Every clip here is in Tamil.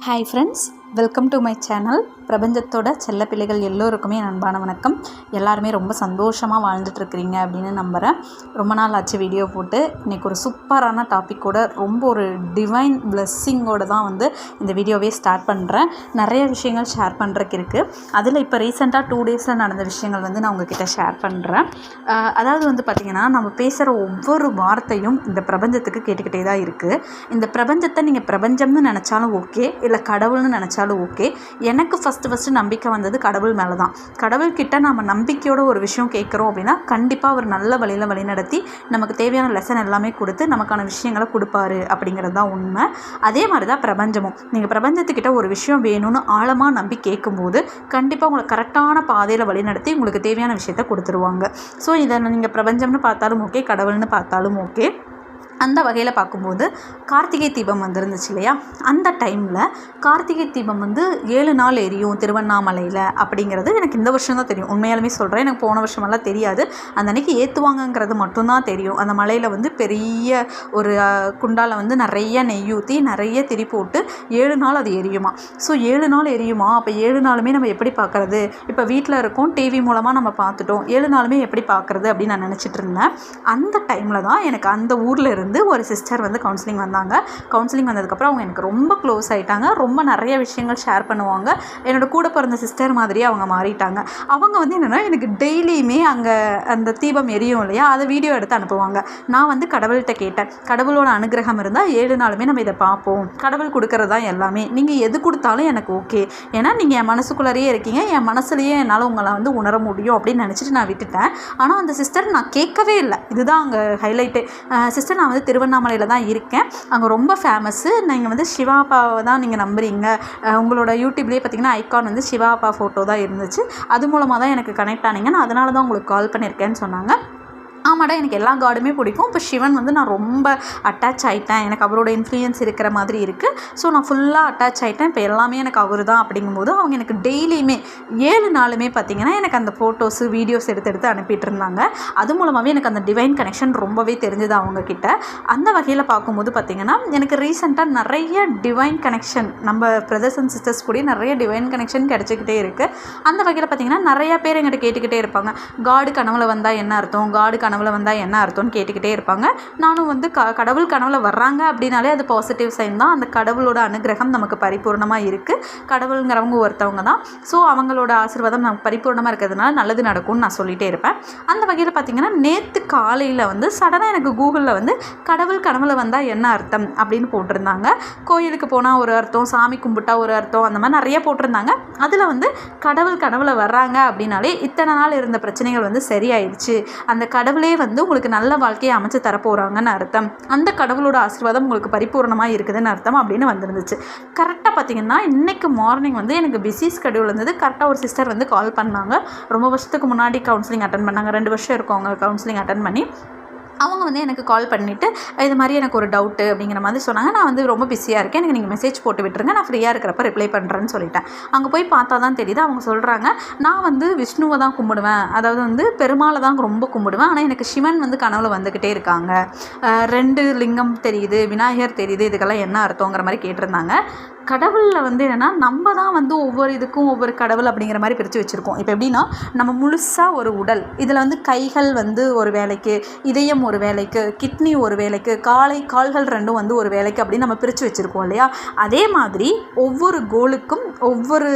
Hi friends welcome to my channel பிரபஞ்சத்தோட செல்ல பிள்ளைகள் எல்லோருக்குமே அன்பான வணக்கம். எல்லாருமே ரொம்ப சந்தோஷமாக வாழ்ந்துட்டுருக்கிறீங்க அப்படின்னு நம்புகிறேன் ரொம்ப நாள் ஆச்சு வீடியோ போட்டு. இன்றைக்கி ஒரு சூப்பரான டாப்பிக்கோட ரொம்ப ஒரு டிவைன் பிளெஸ்ஸிங்கோடு தான் வந்து இந்த வீடியோவே ஸ்டார்ட் பண்ணுறேன் நிறைய விஷயங்கள் ஷேர் பண்ணுறதுக்கு இருக்குது அதில் இப்போ ரீசெண்டாக டூ டேஸில் நடந்த விஷயங்கள் வந்து நான் உங்ககிட்ட ஷேர் பண்ணுறேன் அதாவது வந்து பார்த்திங்கன்னா நம்ம பேசுகிற ஒவ்வொரு வார்த்தையும் இந்த பிரபஞ்சத்துக்கு கேட்டுக்கிட்டே தான் இருக்குது இந்த பிரபஞ்சத்தை நீங்கள் பிரபஞ்சம்னு நினச்சாலும் ஓகே இல்லை கடவுள்னு நினச்சாலும் ஓகே எனக்கு ஃபஸ்ட்டு ஃபஸ்ட்டு நம்பிக்கை வந்தது கடவுள் மேலே தான் கடவுள்கிட்ட நம்ம நம்பிக்கையோட ஒரு விஷயம் கேட்குறோம் அப்படின்னா கண்டிப்பாக அவர் நல்ல வழியில் வழிநடத்தி நமக்கு தேவையான லெசன் எல்லாமே கொடுத்து நமக்கான விஷயங்களை கொடுப்பாரு அப்படிங்கிறது தான் உண்மை. அதே மாதிரி தான் பிரபஞ்சமும். நீங்கள் பிரபஞ்சத்துக்கிட்ட ஒரு விஷயம் வேணும்னு ஆழமாக நம்பி கேட்கும்போது கண்டிப்பாக உங்களை கரெக்டான பாதையில் வழிநடத்தி உங்களுக்கு தேவையான விஷயத்த கொடுத்துருவாங்க. ஸோ இதை நீங்கள் பிரபஞ்சம்னு பார்த்தாலும் ஓகே கடவுள்னு பார்த்தாலும் ஓகே அந்த வகையில் பார்க்கும்போது கார்த்திகை தீபம் வந்துருந்துச்சு இல்லையா? அந்த டைமில் கார்த்திகை தீபம் வந்து ஏழு நாள் எரியும் திருவண்ணாமலையில் அப்படிங்கிறது எனக்கு இந்த வருஷம் தான் தெரியும். உண்மையாலுமே சொல்கிறேன் எனக்கு போன வருஷமெல்லாம் தெரியாது. அந்த அன்னைக்கு ஏற்றுவாங்கங்கிறது மட்டும்தான் தெரியும். அந்த மலையில் வந்து பெரிய ஒரு குண்டாவில் குண்டால வந்து நிறைய நெய் ஊற்றி நிறைய திரி போட்டு ஏழு நாள் அது எரியுமா? ஸோ ஏழு நாள் எரியுமா? அப்போ ஏழு நாளுமே நம்ம எப்படி பார்க்குறது? இப்போ வீட்டில் இருக்கோம். டிவி மூலமாக நம்ம பார்த்துட்டோம். ஏழு நாளுமே எப்படி பார்க்குறது அப்படின்னு நான் நினச்சிட்டு இருந்தேன். அந்த டைமில் தான் எனக்கு அந்த ஊரில் இருந்து வந்து ஒரு சிஸ்டர் வந்து கவுன்சிலிங் வந்தாங்க. கவுன்சிலிங் வந்ததுக்கப்புறம் அவங்க எனக்கு ரொம்ப க்ளோஸ் ஆகிட்டாங்க ரொம்ப நிறைய விஷயங்கள் ஷேர் பண்ணுவாங்க. என்னோட கூட பிறந்த சிஸ்டர் மாதிரியே அவங்க மாறிட்டாங்க. அவங்க வந்து என்னென்னா எனக்கு டெய்லியுமே அங்கே அந்த தீபம் எரியும் இல்லையா? அதை வீடியோ எடுத்து அனுப்புவாங்க. நான் வந்து கடவுள்கிட்ட கேட்டேன். கடவுளோட அனுகிரகம் இருந்தால் ஏழு நாளுமே நம்ம இதை பார்ப்போம். கடவுள் கொடுக்கறது தான் எல்லாமே. நீங்கள் எது கொடுத்தாலும் எனக்கு ஓகே ஏன்னா நீங்கள் என் மனசுக்குள்ளாரியே இருக்கீங்க. என் மனசுலேயே என்னால் உங்களை வந்து உணர முடியும் அப்படின்னு நினச்சிட்டு நான் விட்டுட்டேன். ஆனால் அந்த சிஸ்டர் நான் கேட்கவே இல்லை. இதுதான் அங்கே ஹைலைட்டு சிஸ்டர் நான் வந்து திருவண்ணாமலையில் தான் இருக்கேன். அங்கே ரொம்ப ஃபேமஸ்ஸு நீங்கள் வந்து சிவாப்பாவை தான் நீங்கள் நம்புறீங்க. உங்களோட யூடியூப்லேயே பார்த்தீங்கன்னா ஐக்கான் வந்து சிவாப்பா ஃபோட்டோ தான் இருந்துச்சு. அது மூலமாக தான் எனக்கு கனெக்ட் ஆனீங்க. நான் அதனால தான் உங்களுக்கு கால் பண்ணியிருக்கேன்னு சொன்னாங்க. ஆமாடா எனக்கு எல்லா காடுமே பிடிக்கும். இப்போ சிவன் வந்து நான் ரொம்ப அட்டாச் ஆகிட்டேன் எனக்கு அவரோட இன்ஃப்ளூயன்ஸ் இருக்கிற மாதிரி இருக்குது ஸோ நான் ஃபுல்லாக அட்டாச் ஆகிட்டேன் இப்போ எல்லாமே எனக்கு அவர் தான் அப்படிங்கும்போது அவங்க எனக்கு டெய்லியுமே ஏழு நாளுமே பார்த்தீங்கன்னா எனக்கு அந்த ஃபோட்டோஸு வீடியோஸ் எடுத்து எடுத்து அனுப்பிட்டு இருந்தாங்க. அது மூலமாகவே எனக்கு அந்த டிவைன் கனெக்ஷன் ரொம்பவே தெரிஞ்சது அவங்கக்கிட்ட அந்த வகையில் பார்க்கும்போது பார்த்தீங்கன்னா எனக்கு ரீசெண்டாக நிறைய டிவைன் கனெக்ஷன் நம்ம பிரதர்ஸ் அண்ட் சிஸ்டர்ஸ் கூட நிறைய டிவைன் கனெக்ஷன் கிடச்சிக்கிட்டே இருக்குது அந்த வகையில் பார்த்தீங்கன்னா நிறையா பேர் எங்கிட்ட கேட்டுக்கிட்டே இருப்பாங்க. காடு கனவுல வந்தால் என்ன அர்த்தம்? காடு கனவில் வந்தால் என்ன அர்த்தம்னு கேட்டுக்கிட்டே இருப்பாங்க. நானும் வந்து க கடவுள் கனவில் வர்றாங்க அப்படின்னாலே அது பாசிட்டிவ் சைன் தான். அந்த கடவுளோட அனுகிரகம் நமக்கு பரிபூர்ணமாக இருக்குது கடவுளுங்கிறவங்க ஒருத்தவங்க தான். ஸோ அவங்களோட ஆசீர்வாதம் நமக்கு பரிபூர்ணமாக இருக்கிறதுனால நல்லது நடக்கும்னு நான் சொல்லிகிட்டே இருப்பேன். அந்த வகையில் பார்த்தீங்கன்னா நேற்று காலையில் வந்து சடனாக எனக்கு கூகுளில் வந்து கடவுள் கனவில் வந்தால் என்ன அர்த்தம் அப்படின்னு போட்டிருந்தாங்க. கோயிலுக்கு போனால் ஒரு அர்த்தம் சாமி கும்பிட்டா ஒரு அர்த்தம் அந்த மாதிரி நிறைய போட்டிருந்தாங்க. அதில் வந்து கடவுள் கனவில் வர்றாங்க அப்படின்னாலே இத்தனை நாள் இருந்த பிரச்சனைகள் வந்து சரியாயிடுச்சு அந்த கடவுள் வந்து உங்களுக்கு நல்ல வாழ்க்கையை அமைச்சு தரப்போகிறாங்கன்னு அர்த்தம். அந்த கடவுளோட ஆசீர்வாதம் உங்களுக்கு பரிபூர்ணமாக இருக்குதுன்னு அர்த்தம் அப்படின்னு வந்துருந்துச்சு. கரெக்டாக பார்த்தீங்கன்னா இன்றைக்கு மார்னிங் வந்து எனக்கு பிஸி ஸ்கெடியூல் இருந்தது. கரெக்டாக ஒரு சிஸ்டர் வந்து கால் பண்ணாங்க. ரொம்ப வருஷத்துக்கு முன்னாடி கவுன்சிலிங் அட்டன் பண்ணாங்க. ரெண்டு வருஷம் இருக்கும் அவங்க கவுன்சிலிங் அட்டன் பண்ணி. அவங்க வந்து எனக்கு கால் பண்ணிவிட்டு இது மாதிரி எனக்கு ஒரு டவுட்டு அப்படிங்கிற மாதிரி சொன்னாங்க. நான் வந்து ரொம்ப பிஸியாக இருக்கேன். எனக்கு நீங்கள் மெசேஜ் போட்டு விட்டுருங்க. நான் ஃப்ரீயாக இருக்கிறப்ப ரிப்ளை பண்ணுறேன்னு சொல்லிட்டேன். அங்கே போய் பார்த்தா தான் தெரியுது. அவங்க சொல்கிறாங்க நான் வந்து விஷ்ணுவை தான் கும்பிடுவேன். அதாவது வந்து பெருமாளை தான் ரொம்ப கும்பிடுவேன். ஆனால் எனக்கு சிவன் வந்து கனவுல வந்துக்கிட்டே இருக்காங்க. ரெண்டு லிங்கம் தெரியுது விநாயகர் தெரியுது. இதுக்கெல்லாம் என்ன அர்த்தங்கிற மாதிரி கேட்டிருந்தாங்க. கடவுளில் வந்து என்னென்னா நம்ம தான் வந்து ஒவ்வொரு இதுக்கும் ஒவ்வொரு கடவுள் அப்படிங்கிற மாதிரி பிரித்து வச்சுருக்கோம். இப்போ எப்படின்னா நம்ம முழுசாக ஒரு உடல் இதில் வந்து கைகள் வந்து ஒரு வேலைக்கு இதயம் ஒரு வேலைக்கு கிட்னி ஒரு வேலைக்கு காலை கால்கள் ரெண்டும் வந்து ஒரு வேலைக்கு அப்படின்னு நம்ம பிரித்து வச்சுருக்கோம் இல்லையா? அதே மாதிரி ஒவ்வொரு கோலுக்கும் ஒவ்வொரு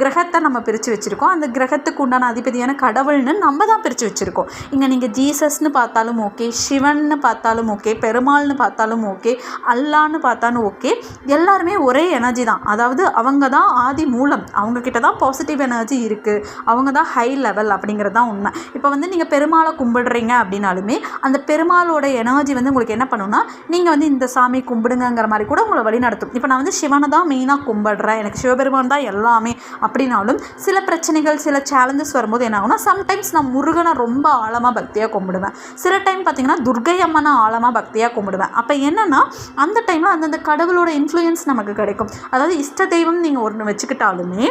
கிரகத்தை நம்ம பிரித்து வச்சுருக்கோம். அந்த கிரகத்துக்கு உண்டான அதிபதியான கடவுள்னு நம்ம தான் பிரித்து வச்சுருக்கோம். இங்கே நீங்கள் ஜீசஸ்னு பார்த்தாலும் ஓகே சிவன்னு பார்த்தாலும் ஓகே பெருமாள்னு பார்த்தாலும் ஓகே அல்லான்னு பார்த்தாலும் ஓகே எல்லாருமே ஒரே எனர்ஜி தான். அதாவது அவங்க தான் ஆதி மூலம். அவங்கக்கிட்ட தான் பாசிட்டிவ் எனர்ஜி இருக்குது அவங்க தான் ஹை லெவல் அப்படிங்கிறது தான் உண்மை. இப்போ வந்து நீங்கள் பெருமாளை கும்பிடுறீங்க அப்படின்னாலுமே அந்த பெருமாளோட எனர்ஜி வந்து உங்களுக்கு என்ன பண்ணுன்னா நீங்கள் வந்து இந்த சாமி கும்பிடுங்கிற மாதிரி கூட உங்களை வழி நடத்தும். இப்போ நான் வந்து சிவனை தான் மெயினாக கும்பிடுறேன். எனக்கு சிவபெருமான் தான் எல்லாமே அப்படின்னாலும் சில பிரச்சனைகள் சில சேலஞ்சஸ் வரும்போது என்ன ஆகும்னா சம்டைம்ஸ் நான் முருகனை ரொம்ப ஆழமாக பக்தியாக கும்பிடுவேன். சில டைம் பார்த்தீங்கன்னா துர்கை அம்மனை ஆழமாக பக்தியாக கும்பிடுவேன். அப்போ என்னென்னா அந்த டைமில் அந்தந்த கடவுளோட இன்ஃப்ளூயன்ஸ் நமக்கு கிடைக்கும். அதாவது இஷ்ட தெய்வம் நீங்கள் ஒன்று வச்சுக்கிட்டாலுமே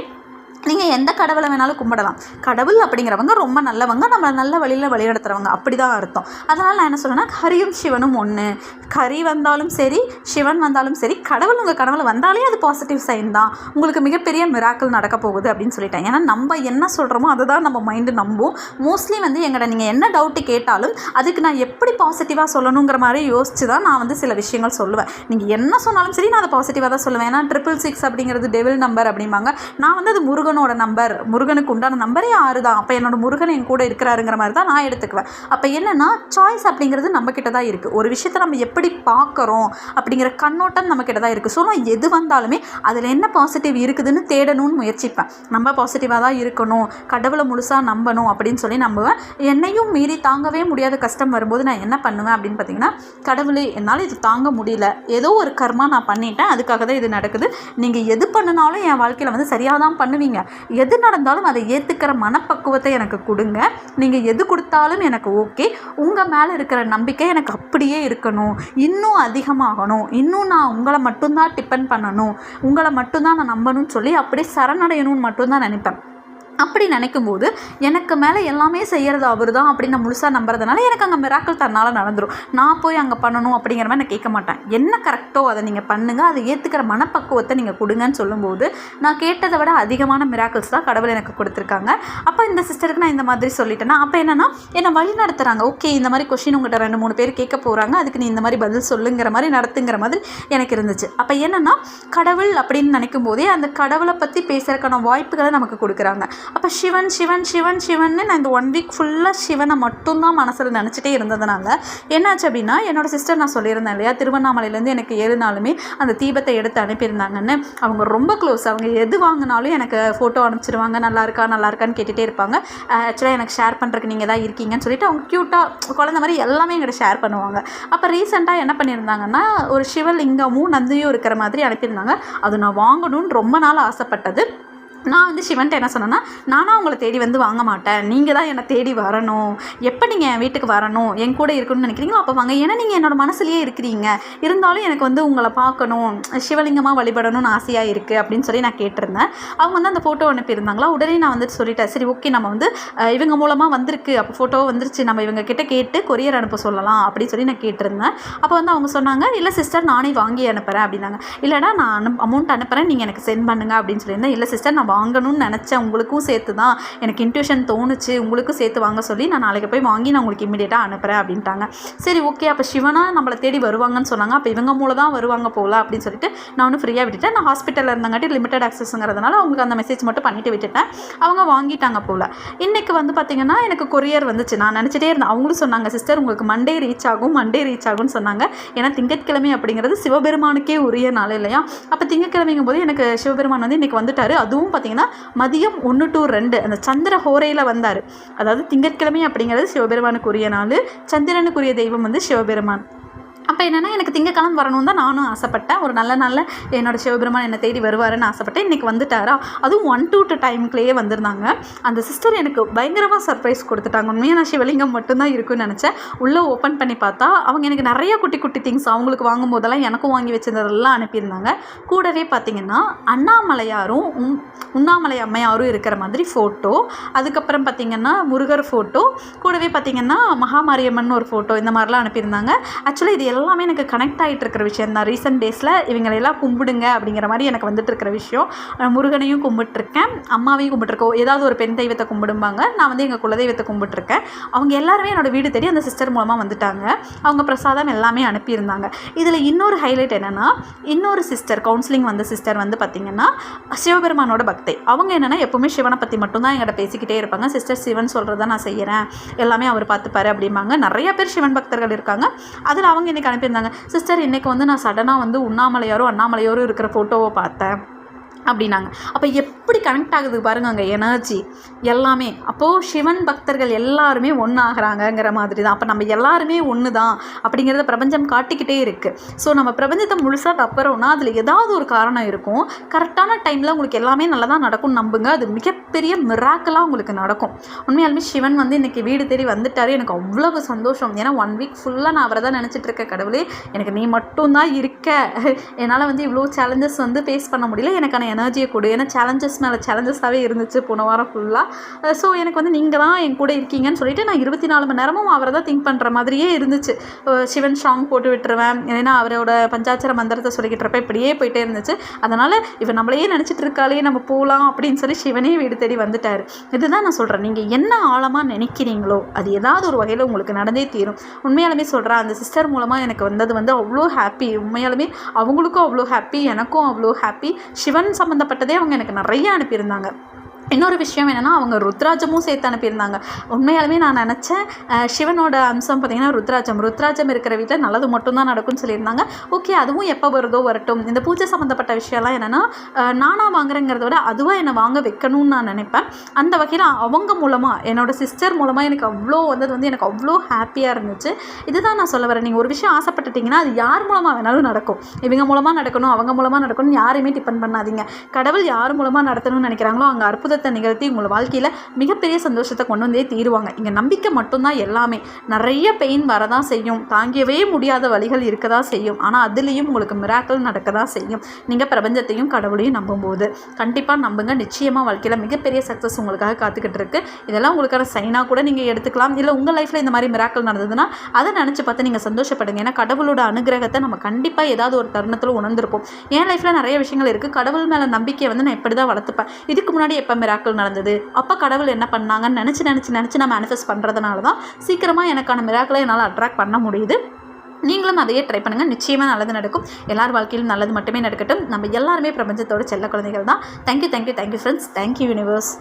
நீங்கள் எந்த கடவுளை வேணாலும் கும்பிடலாம். கடவுள் அப்படிங்கிறவங்க ரொம்ப நல்லவங்க நம்மளை நல்ல வழியில் வழிநடத்துகிறவங்க அப்படி தான் அர்த்தம். அதனால் நான் என்ன சொல்கிறேன்னா ஹரியும் சிவனும் ஒன்று கரி வந்தாலும் சரி சிவன் வந்தாலும் சரி கடவுள் உங்கள் கடவுளை வந்தாலே அது பாசிட்டிவ் சைன் தான். உங்களுக்கு மிகப்பெரிய மிராக்கள் நடக்க போகுது அப்படின்னு சொல்லிட்டேன் ஏன்னா நம்ம என்ன சொல்கிறோமோ அதை தான் நம்ம மைண்டு நம்பும். மோஸ்ட்லி வந்து எங்கிட்ட நீங்கள் என்ன டவுட்டு கேட்டாலும் அதுக்கு நான் எப்படி பாசிட்டிவாக சொல்லணுங்கிற மாதிரி யோசிச்சு தான் நான் வந்து சில விஷயங்கள் சொல்லுவேன். நீங்கள் என்ன சொன்னாலும் சரி நான் அதை பாசிட்டிவாக தான் சொல்லுவேன். ஏன்னா ட்ரிபிள் சிக்ஸ் அப்படிங்கிறது டெவில் நம்பர் அப்படிம்பாங்க. நான் வந்து அது முருகன் முருகனோட நம்பர் முருகனுக்கு உண்டான நம்பரே ஆறு தான் அப்போ என்னோட முருகன் என் கூட இருக்கிறாருங்கிற மாதிரி தான் நான் எடுத்துக்குவேன். அப்போ என்னென்னா சாய்ஸ் அப்படிங்கிறது நம்மக்கிட்ட தான் இருக்குது ஒரு விஷயத்தை நம்ம எப்படி பார்க்குறோம் அப்படிங்கிற கண்ணோட்டம் நம்மக்கிட்ட தான் இருக்குது ஸோ நான் எது வந்தாலுமே அதில் என்ன பாசிட்டிவ் இருக்குதுன்னு தேடணும்னு முயற்சிப்பேன். நம்ம பாசிட்டிவாக தான் இருக்கணும். கடவுளை முழுசாக நம்பணும் அப்படின்னு சொல்லி நம்புவேன். என்னையும் மீறி தாங்கவே முடியாத கஷ்டம் வரும்போது நான் என்ன பண்ணுவேன் அப்படின்னு பார்த்தீங்கன்னா கடவுளே என்னால் இது தாங்க முடியல. ஏதோ ஒரு கர்மா நான் பண்ணிட்டேன். அதுக்காக தான் இது நடக்குது. நீங்கள் எது பண்ணினாலும் என் வாழ்க்கையில் வந்து சரியாக தான் பண்ணுவீங்க. எது நடந்தாலும் அதை ஏற்றுக்கிற மனப்பக்குவத்தை எனக்கு கொடுங்க. நீங்கள் எது கொடுத்தாலும் எனக்கு ஓகே. உங்கள் மேலே இருக்கிற நம்பிக்கை எனக்கு அப்படியே இருக்கணும். இன்னும் அதிகமாகணும். இன்னும் நான் உங்களை மட்டும்தான் டிபெண்ட் பண்ணணும். உங்களை மட்டும்தான் நான் நம்பணும்னு சொல்லி அப்படியே சரணடையணும்னு மட்டும்தான் நினைப்பேன். அப்படி நினைக்கும் போது எனக்கு மேலே எல்லாமே செய்கிறது அவர் தான் அப்படின்னு நான் முழுசாக நம்புறதுனால எனக்கு அங்கே மிராக்கள் தன்னால் நடந்துடும் நான் போய் அங்கே பண்ணணும் அப்படிங்கிற மாதிரி நான் கேட்க மாட்டேன். என்ன கரெக்டோ அதை நீங்கள் பண்ணுங்கள் அதை ஏற்றுக்கிற மனப்பக்குவத்தை நீங்கள் கொடுங்கன்னு சொல்லும்போது நான் கேட்டதை விட அதிகமான மிராக்கிள்ஸ் தான் கடவுள் எனக்கு கொடுத்துருக்காங்க. அப்போ இந்த சிஸ்டருக்கு நான் இந்த மாதிரி சொல்லிட்டேன்னா அப்போ என்னென்னா என்னை வழி நடத்துகிறாங்க ஓகே இந்த மாதிரி கொஷின் உங்கள்கிட்ட ரெண்டு மூணு பேர் கேட்க போகிறாங்க அதுக்கு நீ இந்த மாதிரி பதில் சொல்லுங்கிற மாதிரி நடத்துங்கிற மாதிரி எனக்கு இருந்துச்சு. அப்போ என்னென்னா கடவுள் அப்படின்னு நினைக்கும் போதே அந்த கடவுளை பற்றி பேசுகிறக்கான வாய்ப்புகளை நமக்கு கொடுக்குறாங்க. அப்போ சிவன் சிவன் சிவன் சிவன்னு நான் இந்த ஒன் வீக் ஃபுல்லாக சிவனை மட்டும்தான் மனசில் நினச்சிட்டே இருந்ததுனால என்னாச்சு அப்படின்னா என்னோட சிஸ்டர் நான் சொல்லியிருந்தேன் இல்லையா திருவண்ணாமலையிலேருந்து எனக்கு ஏழு நாளுமே அந்த தீபத்தை எடுத்து அனுப்பியிருந்தாங்கன்னு. அவங்க ரொம்ப க்ளோஸ் அவங்க எது வாங்கினாலும் எனக்கு ஃபோட்டோ அனுப்பிச்சிருவாங்க. நல்லா இருக்கா நல்லா இருக்கான்னு கேட்டுகிட்டே இருப்பாங்க. ஆக்சுவலாக எனக்கு ஷேர் பண்ணுறதுக்கு நீங்கள் தான் இருக்கீங்கன்னு சொல்லிட்டு அவங்க க்யூட்டாக குழந்த மாதிரி எல்லாமே எங்கிட்ட ஷேர் பண்ணுவாங்க. அப்போ ரீசெண்டாக என்ன பண்ணியிருந்தாங்கன்னா ஒரு சிவலிங்கமும் நந்தியும் இருக்கிற மாதிரி அனுப்பியிருந்தாங்க. அது நான் வாங்கணும்னு ரொம்ப நாள் ஆசைப்பட்டது. நான் வந்து சிவன்ட்ட என்ன சொன்னேன்னா நானாக உங்களை தேடி வந்து வாங்க மாட்டேன். நீங்கள் தான் என்னை தேடி வரணும். எப்போ நீங்கள் என் வீட்டுக்கு வரணும்? என் கூட இருக்கணும்னு நினைக்கிறீங்களோ அப்போ வாங்க. ஏன்னா நீங்கள் என்னோட மனசுலேயே இருக்கிறீங்க. இருந்தாலும் எனக்கு வந்து உங்களை பார்க்கணும். சிவலிங்கமாக வழிபடணும்னு ஆசையாக இருக்குது அப்படின்னு சொல்லி நான் கேட்டிருந்தேன். அவங்க வந்து அந்த ஃபோட்டோ அனுப்பியிருந்தாங்களா? உடனே நான் வந்துட்டு சொல்லிட்டேன். சரி ஓகே நம்ம வந்து இவங்க மூலமாக வந்திருக்கு. அப்போ ஃபோட்டோ வந்துருச்சு. நம்ம இவங்க கிட்ட கேட்டு கொரியர் அனுப்ப சொல்லலாம் அப்படின்னு சொல்லி நான் கேட்டிருந்தேன். அப்போ வந்து அவங்க சொன்னாங்க இல்லை சிஸ்டர் நானே வாங்கி அனுப்புகிறேன் அப்படின்னாங்க. இல்லைடா நான் அனு அமௌண்ட் அனுப்புகிறேன் நீங்கள் எனக்கு சென்ட் பண்ணுங்க அப்படின்னு சொல்லியிருந்தேன். இல்லை சிஸ்டர் நான் வாங்கணும்னு நினச்சேன் உங்களுக்கும் சேர்த்து தான் எனக்கு இன்ட்யூஷன் தோணுச்சு உங்களுக்கும் சேர்த்து வாங்க சொல்லி நான் நாளைக்கு போய் வாங்கி நான் உங்களுக்கு இமீடியட்டாக அனுப்புகிறேன் அப்படின்ட்டாங்க. சரி ஓகே அப்போ சிவனா நம்மளை தேடி வருவாங்கன்னு சொன்னாங்க. அப்போ இவங்க மூலம் தான் வருவாங்க போல அப்படின்னு சொல்லிட்டு நான் ஒன்று ஃப்ரீயாக விட்டுட்டேன். நான் ஹாஸ்பிட்டலில் இருந்தங்காட்டி லிமிட்டட் ஆக்சஸ்ங்கிறதுனால அவங்களுக்கு அந்த மெசேஜ் மட்டும் பண்ணிட்டு விட்டுட்டேன். அவங்க வாங்கிட்டாங்க போல். இன்றைக்கி வந்து பார்த்திங்கன்னா எனக்கு கொரியர் வந்துச்சு. நான் நினச்சிட்டே இருந்தேன். அவங்களும் சொன்னாங்க சிஸ்டர் உங்களுக்கு மண்டே ரீச் ஆகும் மண்டே ரீச் ஆகும்னு சொன்னாங்க. ஏன்னா திங்கட்கிழமை அப்படிங்கிறது சிவபெருமானுக்கே உரிய நாள் இல்லையா? அப்போ திங்கட்கிழமைங்கும் போது எனக்கு சிவபெருமான் வந்து இன்றைக்கி வந்துட்டார். அதுவும் பார்த்தீங்கன்னா மதியம் ஒன்று டு ரெண்டு அந்த சந்திர ஹோரையில் வந்தார். அதாவது திங்கட்கிழமை அப்படிங்கிறது சிவபெருமானுக்குரிய நாள். சந்திரனுக்குரிய தெய்வம் வந்து சிவபெருமான். அப்போ என்னென்னா எனக்கு திங்கக்கிழமை வரணும் தான் நானும் ஆசைப்பட்டேன். ஒரு நல்ல நாளில் என்னோட சிவபெருமான் என்னை தேடி வருவாருன்னு ஆசைப்பட்டேன். இன்றைக்கி வந்துட்டாரா? அதுவும் ஒன் டூ டூ டைம்க்குள்ளேயே வந்திருந்தாங்க. அந்த சிஸ்டர் எனக்கு பயங்கரமாக சர்ப்ரைஸ் கொடுத்துட்டாங்க. உண்மையாக நான் சிவலிங்கம் மட்டும்தான் இருக்குன்னு நினச்சேன். உள்ளே ஓப்பன் பண்ணி பார்த்தா அவங்க எனக்கு நிறைய குட்டி குட்டி திங்ஸ் அவங்களுக்கு வாங்கும் போதெல்லாம் எனக்கும் வாங்கி வச்சிருந்ததெல்லாம் அனுப்பியிருந்தாங்க. கூடவே பார்த்தீங்கன்னா அண்ணாமலையாரும் உண்ணாமலை அம்மையாரும் இருக்கிற மாதிரி ஃபோட்டோ அதுக்கப்புறம் பார்த்தீங்கன்னா முருகர் ஃபோட்டோ கூடவே பார்த்தீங்கன்னா மகாமாரியம்மன் ஒரு ஃபோட்டோ இந்த மாதிரிலாம் அனுப்பியிருந்தாங்க. ஆக்சுவலாக இது எல்லாமே எனக்கு கனெக்ட் ஆகிட்டு இருக்கிற விஷயம் தான். ரீசெண்ட் டேஸில் இவங்களெல்லாம் கும்பிடுங்க அப்படிங்கிற மாதிரி எனக்கு வந்துட்டு இருக்கிற விஷயம் முருகனையும் கும்பிட்டுருக்கேன் அம்மாவையும் கும்பிட்டுருக்கோம் ஏதாவது ஒரு பெண் தெய்வத்தை கும்பிடும்பாங்க. நான் வந்து எங்கள் குலதெய்வத்தை கும்பிட்டுருக்கேன். அவங்க எல்லாருமே என்னோட வீடு தேடி அந்த சிஸ்டர் மூலமாக வந்துட்டாங்க. அவங்க பிரசாதம் எல்லாமே அனுப்பியிருந்தாங்க. இதில் இன்னொரு ஹைலைட் என்னென்னா இன்னொரு சிஸ்டர் கவுன்சிலிங் வந்த சிஸ்டர் வந்து பார்த்திங்கன்னா சிவபெருமானோட பக்தை. அவங்க என்னென்னா எப்போவுமே சிவனை பற்றி மட்டும்தான் என்கிட்ட பேசிக்கிட்டே இருப்பாங்க. சிஸ்டர் சிவன் சொல்கிறத நான் செய்கிறேன் எல்லாமே அவர் பார்த்துப்பாரு அப்படிம்பாங்க. நிறைய பேர் சிவன் பக்தர்கள் இருக்காங்க. அதில் அவங்க எனக்கு அனுப்பியிருந்தாங்க சிஸ்டர் இன்றைக்கி வந்து நான் சடனாக வந்து உண்ணாமலையாரும் அண்ணாமலையாரும் இருக்கிற ஃபோட்டோவை பார்த்தேன். அப்படின்னாங்க. அப்போ எப்படி கனெக்ட் ஆகுது பாருங்க அங்கே எனர்ஜி எல்லாமே. அப்போது சிவன் பக்தர்கள் எல்லாருமே ஒன்று ஆகிறாங்கங்கிற மாதிரி தான் அப்போ நம்ம எல்லாருமே ஒன்று தான் அப்படிங்கிறத பிரபஞ்சம் காட்டிக்கிட்டே இருக்குது ஸோ நம்ம பிரபஞ்சத்தை முழுசாக தப்புறோம்னா அதில் ஏதாவது ஒரு காரணம் இருக்கும். கரெக்டான டைமில் உங்களுக்கு எல்லாமே நல்லா தான் நடக்கும் நம்புங்க. அது மிகப்பெரிய மிராக்கலாக உங்களுக்கு நடக்கும். உண்மையாலுமே சிவன் வந்து இன்றைக்கி வீடு தேடி வந்துட்டார். எனக்கு அவ்வளவு சந்தோஷம். ஏன்னா ஒன் வீக் ஃபுல்லாக நான் அவரை தான் நினச்சிட்டு இருக்க கடவுளே. எனக்கு நீ மட்டும்தான் இருக்க. என்னால் வந்து இவ்வளோ சேலஞ்சஸ் வந்து ஃபேஸ் பண்ண முடியல. எனக்கான எனர்ஜியை கொடு. ஏன்னா சேலஞ்சஸ் மேலே சேலஞ்சஸாகவே இருந்துச்சு போன வாரம் ஃபுல்லாக ஸோ எனக்கு வந்து நீங்கள் தான் என் கூட இருக்கீங்கன்னு சொல்லிட்டு நான் இருபத்தி நாலு மணி நேரமும் அவரை தான் திங்க் பண்ணுற மாதிரியே இருந்துச்சு. சிவன் ஸ்ட்ராங் போட்டு விட்டுருவேன். ஏன்னா அவரோட பஞ்சாட்சர மந்திரத்தை சொல்லிக்கிட்டு இருப்ப இப்படியே போயிட்டே இருந்துச்சு. அதனால் இவன் நம்மளையே நினச்சிட்டு இருக்காளே நம்ம போகலாம் அப்படின்னு சொல்லி சிவனே வீடு தேடி வந்துட்டார். இதுதான் நான் சொல்கிறேன் நீங்கள் என்ன ஆழமாக நினைக்கிறீங்களோ அது ஏதாவது ஒரு வகையில் உங்களுக்கு நடந்தே தீரும். உண்மையாலுமே சொல்கிறேன் அந்த சிஸ்டர் மூலமாக எனக்கு வந்தது வந்து அவ்வளோ ஹாப்பி உண்மையாலுமே அவங்களுக்கும் அவ்வளோ ஹாப்பி எனக்கும் அவ்வளோ ஹாப்பி சிவன் சம்மந்தப்பட்டதே அவங்க எனக்கு நிறைய அனுப்பியிருந்தாங்க. இன்னொரு விஷயம் என்னென்னா அவங்க ருத்ராஜமும் சேர்த்து அனுப்பியிருந்தாங்க. உண்மையாலுமே நான் நினச்சேன் சிவனோட அம்சம் பார்த்திங்கன்னா ருத்ராஜம். ருத்ராஜம் இருக்கிற வீட்டில் நல்லது மட்டும்தான் நடக்கும்னு சொல்லியிருந்தாங்க. ஓகே அதுவும் எப்போ வருதோ வரட்டும். இந்த பூஜை சம்மந்தப்பட்ட விஷயம்லாம் என்னென்னா நானாக வாங்குறேங்கிறத விட அதுவாக என்னை வாங்க வைக்கணும்னு நான் நினைப்பேன். அந்த வகையில் அவங்க மூலமாக என்னோடய சிஸ்டர் மூலமாக எனக்கு அவ்வளோ வந்தது வந்து எனக்கு அவ்வளோ ஹாப்பியாக இருந்துச்சு. இதுதான் நான் சொல்ல வரேன். நீங்கள் ஒரு விஷயம் ஆசைப்பட்டுட்டிங்கன்னா அது யார் மூலமாக வேணாலும் நடக்கும். இவங்க மூலமாக நடக்கணும் அவங்க மூலமாக நடக்கணும்னு யாரையுமே டிபெண்ட் பண்ணாதீங்க. கடவுள் யார் மூலமாக நடத்தணும்னு நினைக்கிறாங்களோ அங்கே அற்புதத்தை நிகழ்த்தி உங்கள் வாழ்க்கையில் மிகப்பெரிய சந்தோஷத்தை கொண்டு வந்தே தீருவாங்க. இங்கே நம்பிக்கை மட்டும்தான் எல்லாமே. நிறைய பெயின் வரதான் செய்யும். தாங்கியவே முடியாத வழிகள் இருக்க தான் செய்யும். ஆனால் அதுலேயும் உங்களுக்கு மிராக்கள் நடக்க தான் செய்யும். நீங்கள் பிரபஞ்சத்தையும் கடவுளையும் நம்பும்போது. கண்டிப்பாக நம்புங்க. நிச்சயமாக வாழ்க்கையில் மிகப்பெரிய சக்ஸஸ் உங்களுக்காக காத்துக்கிட்டு இருக்கு. இதெல்லாம் உங்களுக்கான சைனாக கூட நீங்கள் எடுத்துக்கலாம். இல்லை உங்கள் லைஃப்பில் இந்த மாதிரி மிராக்கள் நடந்ததுன்னா அதை நினச்சி பார்த்து நீங்கள் சந்தோஷப்படுங்க. ஏன்னா கடவுளோட அனுகிரகத்தை நம்ம கண்டிப்பாக ஏதாவது ஒரு தருணத்தில் உணர்ந்திருப்போம். என் லைஃப்பில் நிறைய விஷயங்கள் இருக்குது கடவுள் மேலே நம்பிக்கையை வந்து நான் இப்படி தான் வளர்த்துப்பேன். இதுக்கு முன்னாடி எப்போ மிராக்கள் நடந்தது. அப்போ கடவுள் என்ன பண்ணாங்கன்னு நினச்சி நினச்சி நினச்சி நான் மேனிஃபெஸ்ட் பண்ணுறதுனால தான் சீக்கிரமாக எனக்கான மிராக்களை என்னால் அட்ராக்ட் பண்ண முடியுது. நீங்களும் அதையே ட்ரை பண்ணுங்கள் நிச்சயமாக நல்லது நடக்கும். எல்லார் வாழ்க்கையிலும் நல்லது மட்டுமே நடக்கட்டும். நம்ம எல்லாருமே பிரபஞ்சத்தோட செல்ல குழந்தைகள் தான். Thank you thank you thank you friends thank you universe